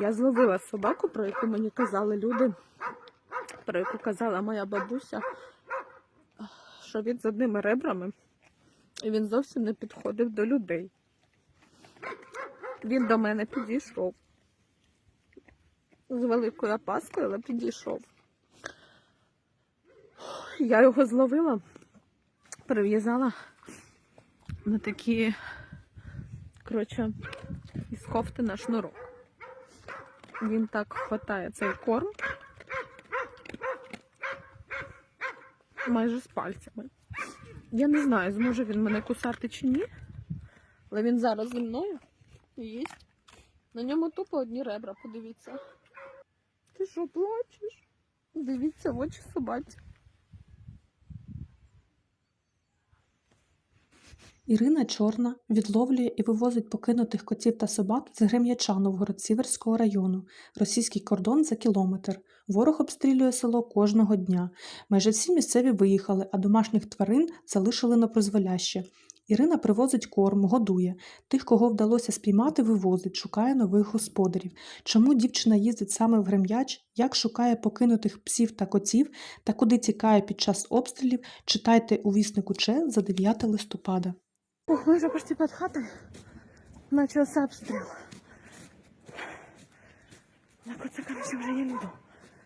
Я зловила собаку, про яку мені казали люди, про яку казала моя бабуся, що він з одними ребрами, і він зовсім не підходив до людей. Він до мене підійшов. З великою опаскою, але підійшов. Я його зловила, прив'язала на такі, коротше, із кофти на шнурок. Він так хватає цей корм майже з пальцями. Я не знаю, зможе він мене кусати чи ні, але він зараз зі мною їсть. На ньому тупо одні ребра, подивіться. Ти що, плачеш? Дивіться в очі собаці. Ірина Чорна відловлює і вивозить покинутих котів та собак з Грем'яча Новгород-Сіверського району. Російський кордон за кілометр. Ворог обстрілює село кожного дня. Майже всі місцеві виїхали, а домашніх тварин залишили на призволяще. Ірина привозить корм, годує. Тих, кого вдалося спіймати, вивозить, шукає нових господарів. Чому дівчина їздить саме в Грем'яч, як шукає покинутих псів та котів та куди тікає під час обстрілів, читайте у віснику Че за 9 листопада. Ох, мы уже почти под хатой. Начался обстрел. Так вот, короче, уже еле иду.